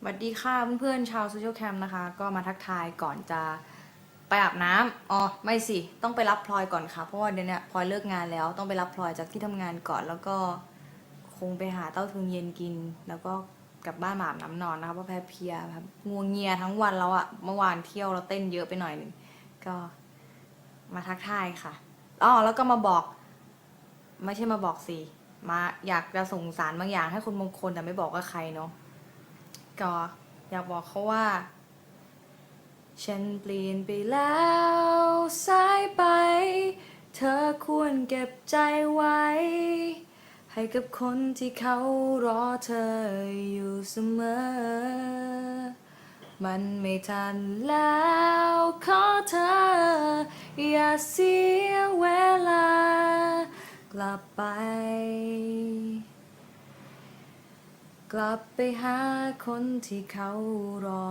สวัสดีค่ะเพื่อนๆชาวโซเชียลแคมนะคะ ก็มาทักทายก่อนจะไปอาบน้ำอ๋อไม่สิต้องไปรับพลอยก่อนค่ะ เพราะว่าเดี๋ยวนี้พลอยเลิกงานแล้วต้องไปรับพลอยจากที่ทำงานก่อน แล้วก็คงไปหาเต้าถึงเย็นกิน แล้วก็กลับบ้านมาอาบน้ำนอนนะคะเพราะแพ้เพียแบบงัวงเงียทั้งวันแล้วอะเมื่อวานเที่ยวเราเต้นเยอะไปหน่อยนึงก็มาทักทายค่ะอ๋อแล้วก็มาบอก ไม่ใช่มาบอกสิมาอยากจะส่งสารบางอย่างให้คุณมงคลแต่ไม่บอกว่าใครเนาะ ก็อยากบอกเขาว่า ฉันเปลี่ยนไปแล้วสายไป เธอควรเก็บใจไว้ ให้กับคนที่เขารอเธออยู่เสมอ มันไม่ทันแล้วขอเธอ อย่าเสียเวลากลับไป กลับไปหาคนที่เขารอ